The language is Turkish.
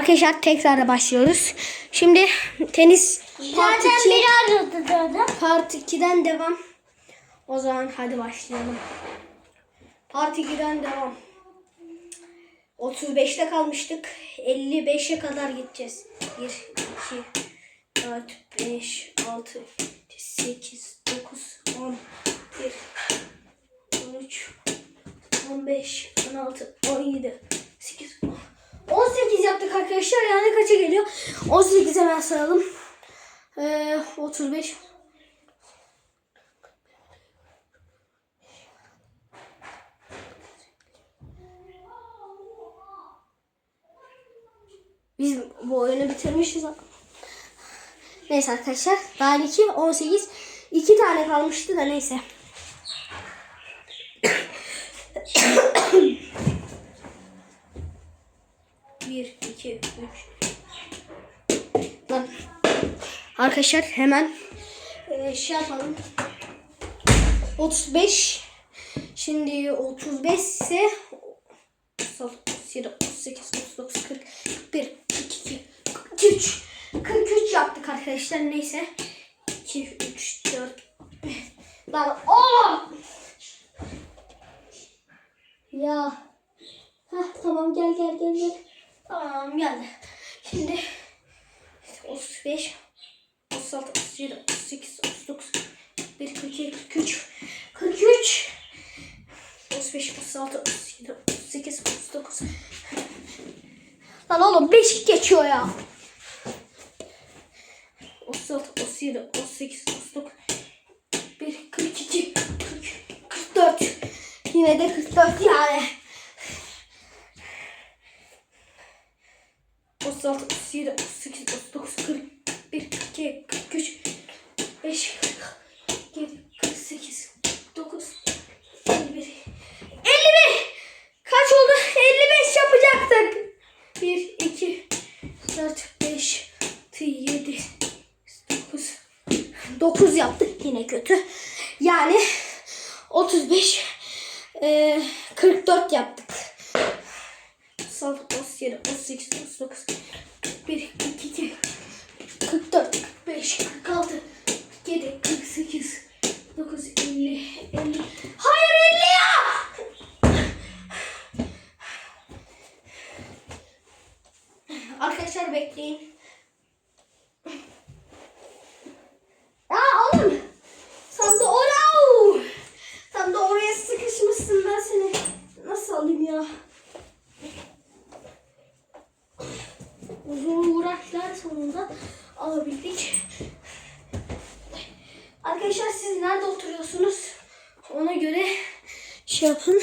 Arkadaşlar tekrar başlıyoruz. Şimdi tenis part Zaten 2. bir aradı dedi. Part 2'den devam. O zaman hadi başlayalım. Part 2'den devam. 35'te kalmıştık. 55'e kadar gideceğiz. 1, 2, 4, 5, 6, 8, 9, 10, 1, 13, 15, 16, 17, 8, 18 yaptık arkadaşlar. Yani kaça geliyor? 18 hemen sayalım. Ee, 35, Biz bu oyunu bitirmişiz. Neyse arkadaşlar. Daha 2, 18. 2 tane kalmıştı da neyse. Bir, iki, üç. Lan. Arkadaşlar hemen e, şey yapalım. 35. Şimdi 35 ise 37, 38, 39, 40, 41, 42, 43. 43 yaptık arkadaşlar neyse. 2, 3, 4. Lan oğlum. Ya. Heh, tamam gel gel gel gel. Tamam geldi. Şimdi 35, 36, 37, 38, 39, 41, 42, 43, 43. 35, 36, 37, 38, 39. Lan oğlum 5 geçiyor ya. 36, 37, 38, 39, 41, 42, 43, 44. Yine de 44 yani. 36, 37, 38, 39, 41, 42, 43, 5, 47, 48, 49, 51, 51. Kaç oldu? 55 yapacaktık. 1, 2, 4, 5, 6, 7, 9, 9 yaptık. Yine kötü. Yani 35, e, 44 yaptık. 36, 37, 38, 39, 41, 42, 44, 45, 46, 47, 48, 9, 50, 50. Hayır 50 ya! Arkadaşlar bekleyin. Uzun uğraşlar sonunda alabildik. Arkadaşlar siz nerede oturuyorsunuz? Ona göre şey yapın.